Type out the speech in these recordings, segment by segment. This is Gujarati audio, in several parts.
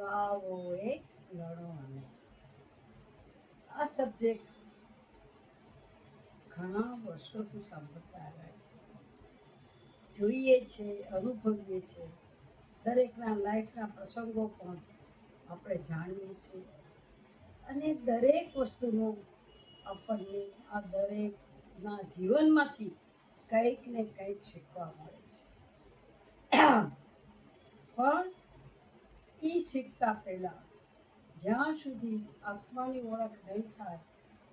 વાવો એક લડો અને આ સબ્જેક્ટ ઘણા વર્ષોથી સાંભળતા આવ્યા છે. જોઈએ છે, અનુભવીએ છે. દરેકના લાઈફના પ્રસંગો પણ આપણે જાણીએ છીએ. અને દરેક વસ્તુનો આપણને આ દરેકના જીવનમાંથી કંઈક ને કંઈક શીખવા મળે છે. પણ શીખતા પહેલાં. જ્યાં સુધી આત્માની ઓળખ નહીં થાય,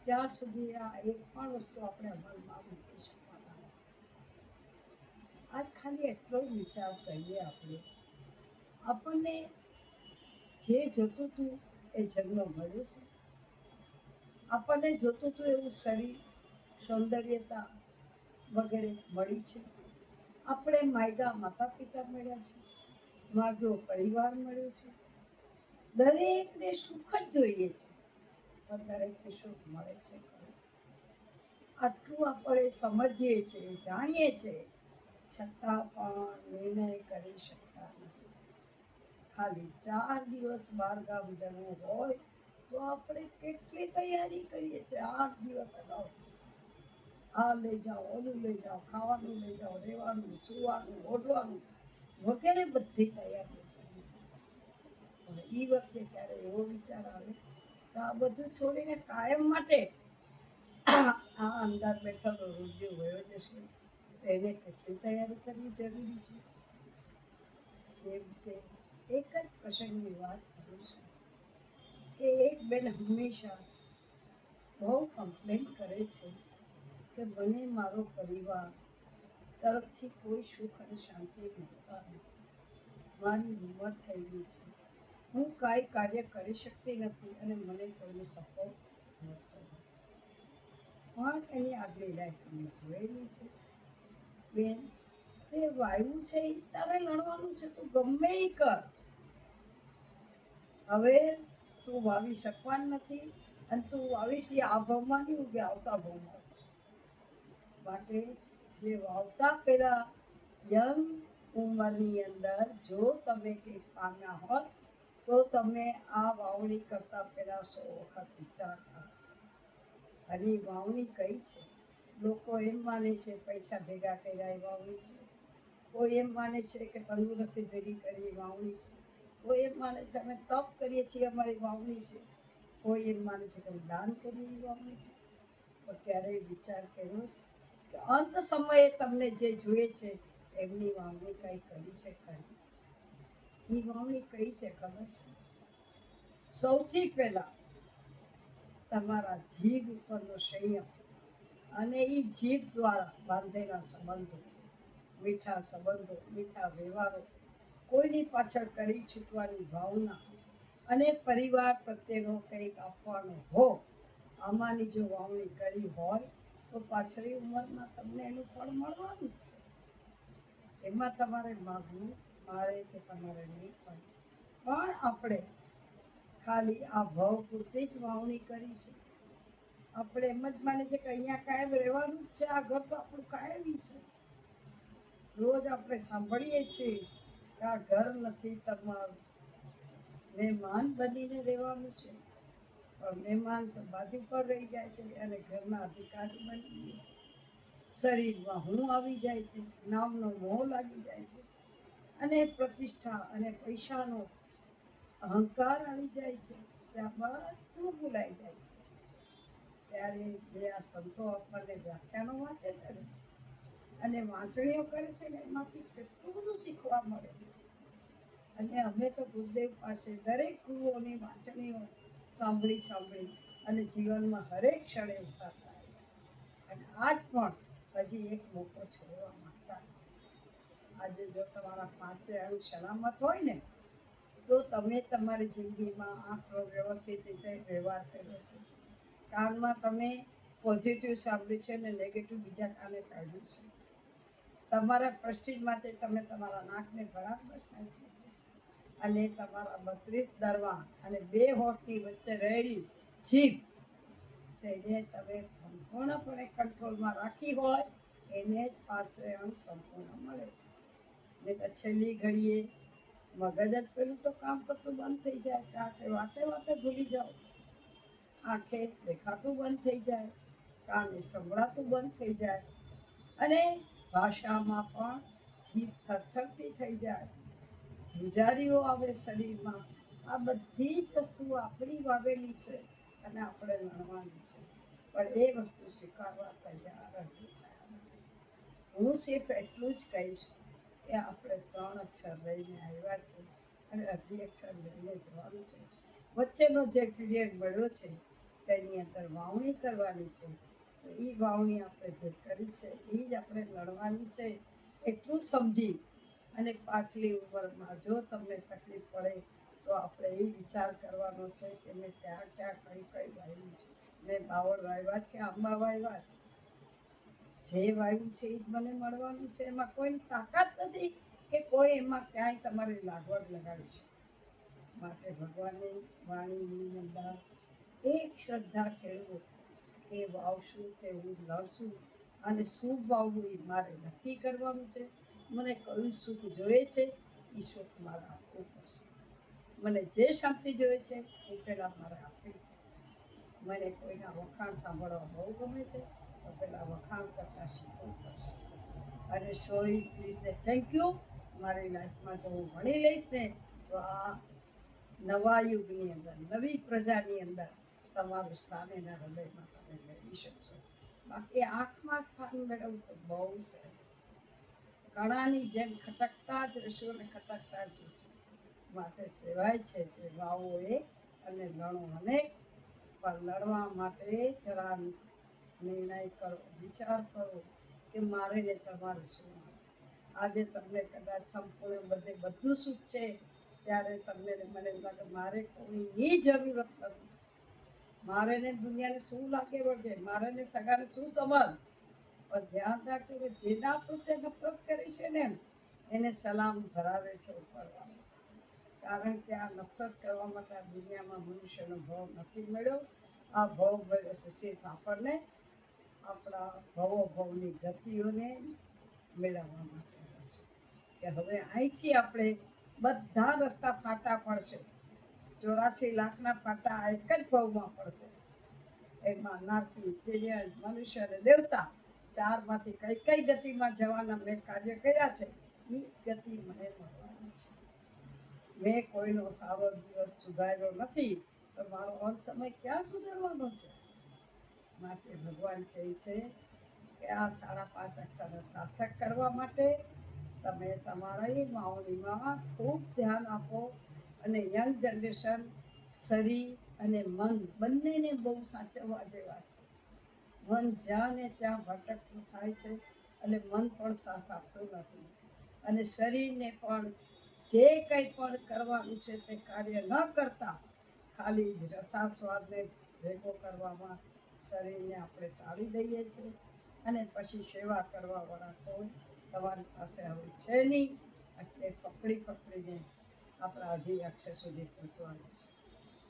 ત્યાં સુધી આ એક પણ વસ્તુ આપણે અમલમાં મૂકી શકવાના આજ ખાલી એટલો જ વિચાર કરીએ આપણે. આપણને જે જોતું હતું એ જન્મ મળ્યો છે. આપણને જોતું હતું એવું શરીર, સૌંદર્યતા વગેરે મળી છે. આપણે માયદા માતા પિતા મળ્યા છે. માગ્યો પરિવાર મળ્યો છે. દરેકને સુખ જ જોઈએ છે. પણ દરેકને સુખ મળે છે. આટલું આપણે સમજીએ છીએ જાણીએ છીએ છતાં પણ નિર્ણય કરી શકતા નથી. ખાલી ચાર દિવસ બહારગામ જવું હોય તો આપણે કેટલી તૈયારી કરીએ છીએ? આઠ દિવસ અગાઉ આ લઈ જાઓ, ઓલું લઈ જાઓ, ખાવાનું લઈ જાઓ, રહેવાનું, સુવાનું, ઓઢવાનું, વગેરે બધી તૈયારી. પણ એ વખતે ત્યારે એવો વિચાર આવે તો આ બધું છોડીને કાયમ માટે આ અંદર બેઠેલો રૂપિયો વયો જશે. એને કેટલી તૈયારી કરવી જરૂરી છે? જેમ કે એક જ પ્રસંગની વાત કરું છું કે એક બેન હંમેશા બહુ કમ્પ્લેન કરે છે કે મને મારો પરિવાર તરફથી કોઈ સુખ અને શાંતિ મળતા નથી. મારી ઉંમર થઈ ગઈ છે. હું કાંઈ કાર્ય કરી શકતી નથી અને મને કોઈનો સપોર્ટ નથી. પણ એની આગલી લાઈફ અમે જોયેલી છે. બેન તે વાયુ છે ઈ તારે લડવાનું છે, તું ગમે એ કર. હવે તું વાવી શકવાન નથી અને તું વાવીશ એ આ ભાવમાં નહીં ઉગે આવતા ભાવમાં માટે જે વાવતા પહેલા યંગ ઉંમરની અંદર જો તમે કંઈક પામ્યા હોત તો તમે આ વાવણી કરતા પહેલા સો વખત વિચાર કરો. અને વાવણી કઈ છે? લોકો એમ માને છે પૈસા ભેગા કર્યા એ વાવણી છે. કોઈ એમ માને છે કે તંદુરસ્તી ભેગી કરી વાવણી છે. કોઈ એમ માને છે અમે તપ કરીએ છીએ અમારી વાવણી છે. કોઈ એમ માને છે કે અમે દાન કરીએ વાવણી છે. તો ક્યારેય વિચાર કર્યો છે કે અંત સમયે તમને જે જોઈએ છે એમની વાવણી કઈ કરી છે ખરી એ વાવણી કઈ છે ખબર છે? સૌથી પહેલા તમારા જીભ ઉપરનો સંયમ અને એ જીભ દ્વારા બાંધેલા સંબંધો, મીઠા સંબંધો, મીઠા વ્યવહારો, કોઈની પાછળ કરી છૂટવાની ભાવના અને પરિવાર પ્રત્યેનો કંઈક આપવાનો હો આમાંની જો વાવણી કરી હોય તો પાછળની ઉંમરમાં તમને એનું ફળ મળવાનું જ છે. એમાં તમારે માગવું મારે કે તમારે નહીં પણ પણ આપણે ખાલી આ ભાવ પૂરતી જ વાવણી કરી છે. આપણે એમ જ માને છે કે અહીંયા કાયમ રહેવાનું જ છે, આ ઘર તો આપણું કાયમી છે. રોજ આપણે સાંભળીએ છીએ કે આ ઘર નથી તમારું. મહેમાન બનીને રહેવાનું છે. પણ મહેમાન તો બાજુ પર રહી જાય છે અને ઘરના અધિકારી બની જાય છે શરીરમાં હું આવી જાય છે, નામનો મોહ લાગી જાય છે. અને પ્રતિષ્ઠા અને પૈસાનો અહંકાર આવી જાય છે ત્યાં બધું ભૂલાઈ જાય છે. ત્યારે જે આ સંતો આપણને વ્યાખ્યાનો વાંચે છે ને, અને વાંચણીઓ કરે છે ને, એમાંથી કેટલું બધું શીખવા મળે છે. અને અમે તો ગુરુદેવ પાસે દરેક ગુરુઓની વાંચણીઓ સાંભળી સાંભળી અને જીવનમાં હરેક ક્ષણે ઉતારતા અને આજ પણ હજી એક મોકો છોડવા માંગતા. આજે જો તમારા પાંચે અંગ સલામત હોય ને, તો તમે તમારી જિંદગીમાં આંખનો વ્યવસ્થિત રીતે વ્યવહાર કર્યો છે. કાનમાં તમે પોઝિટિવ સાંભળ્યું છે અને નેગેટિવ બીજા કાને કાઢ્યું છે. તમારા પ્રસ્ટિજ માટે તમે તમારા નાકને બરાબર સાચવ્યું છે. અને તમારા બત્રીસ દરવા અને બે હોઠની વચ્ચે રહેલી જીભ, તેને તમે સંપૂર્ણપણે કંટ્રોલમાં રાખી હોય, એને જ પાંચે અંગ સંપૂર્ણ મળે ને તો છેલ્લી ઘડીએ મગજ જ પેલું તો કામ કરતું બંધ થઈ જાય કારણ કે વાતે વાતે ભૂલી જાઓ. આંખે દેખાતું બંધ થઈ જાય, કાને સંભળાતું બંધ થઈ જાય. અને ભાષામાં પણ જીભ થરથરતી થઈ જાય. ધ્રુજારીઓ આવે શરીરમાં, આ બધી જ વસ્તુઓ આપણી વાવેલી છે અને આપણે લણવાની છે. પણ એ વસ્તુ સ્વીકારવા તૈયાર જ. હું સિર્ફ એટલું જ કહીશ કે આપણે ત્રણ અક્ષર લઈને આવ્યા છે અને અઢી અક્ષર લઈને જવાનું છે. વચ્ચેનો જે પીરિયડ મળ્યો છે, તેની અંદર વાવણી કરવાની છે. તો એ વાવણી આપણે જે કરી છે એ જ આપણે લડવાની છે. એટલું સમજી અને પાછલી ઉંમરમાં જો તમને તકલીફ પડે, તો આપણે એ વિચાર કરવાનો છે કે મેં ક્યાં ક્યાં કઈ કઈ વાવ્યું છે. મેં બાવળ વાવ્યા છે કે આંબા વાવ્યા છે? જે વાવ્યું છે એ મને મળવાનું છે. એમાં કોઈ તાકાત નથી કે કોઈ એમાં ક્યાંય તમારે લાગવડ લગાવી છે માટે ભગવાનની વાણીની અંદર એક શ્રદ્ધા ખેડવો કે વાવશું તે હું લડશું અને શું વાવવું એ મારે નક્કી કરવાનું છે. મને કયું સુખ જોઈએ છે એ સુખ મારે આપવું પડશે. મને જે શાંતિ જોઈએ છે એ પહેલાં મારે આપવી મને કોઈના વખાણ સાંભળવા બહુ ગમે છે. તો પહેલાં વખાણ કરતાં શીખવું પડશે. અને સોરી પ્લીઝને થેન્ક યુ મારી લાઈફમાં જો હું ભણી લઈશ ને, તો આ નવા યુગની અંદર, નવી પ્રજાની અંદર તમારું સ્થાન એના હૃદયમાં તમે મેળવી શકશો. બાકી આંખમાં સ્થાન મેળવવું તો બહુ સહેલું છે કણાની જેમ ખટકતા જ રહેશો અને ખટકતા જ જશો માટે કહેવાય છે કે વાવો એ અને લણો અનેક પણ લડવા માટે જરા નિર્ણય કરો, વિચાર કરો કે મારે ને તમારે શું આજે તમને કદાચ સંપૂર્ણ બધે બધું સુખ છે, ત્યારે તમને મને એમ લાગે મારે કોઈની જરૂરત નથી. મારે ને દુનિયાને શું લાગે વળગે મારે ને સગાને શું સમજ પણ ધ્યાન રાખજો કે જેના પ્રત્યે નફરત કરી છે ને, એને સલામ ધરાવે છે ઉપરવાળો. કારણ કે આ નફરત કરવા માટે આ દુનિયામાં મનુષ્યનો ભાવ નથી મળ્યો. આ ભાવ મળ્યો છે સિર્ફ આપણને. આપણા ભવો ભવની ગતિઓને મેળવવા માટે છે. કે હવે અહીંથી આપણે બધા રસ્તા ફાટા પડશે. ચોરાસી લાખના આ એક જ ભાવમાં પડશે. એમાં નાતી તેજસ મનુષ્ય અને દેવતા ચારમાંથી કઈ કઈ ગતિમાં જવાના મેં કાર્ય કર્યા છે, એ ગતિ મને મળવાની છે. મેં કોઈનો સારો દિવસ સુધાર્યો નથી, તો મારો અંત સમય ક્યાં સુધારવાનો છે? માટે ભગવાન કહે છે કે આ સાડા પાંચ અક્ષરને સાર્થક કરવા માટે તમે તમારી માવણીમાં ખૂબ ધ્યાન આપો અને યંગ જનરેશન શરીર અને મન બંનેને બહુ સાચવવા જેવા છે. મન જ્યાં ને ત્યાં ભટકતું થાય છે અને મન પણ સાથ આપતું નથી. અને શરીરને પણ જે કંઈ પણ કરવાનું છે તે કાર્ય ન કરતા ખાલી જ રસાસ્વાદને ભેગો કરવામાં શરીરને આપણે ટાળી દઈએ છીએ અને પછી સેવા કરવાવાળા કોઈ તમારી પાસે હવે છે નહીં. એટલે પકડી પકડીને આપણા અઢી અક્ષર સુધી પહોંચવાનું છે.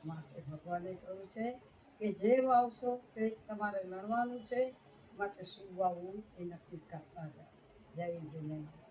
માટે ભગવાને કહ્યું છે કે જે વાવશો તે તમારે લણવાનું છે. માટે શું વાવવું એ નક્કી કરતા જાય જય જય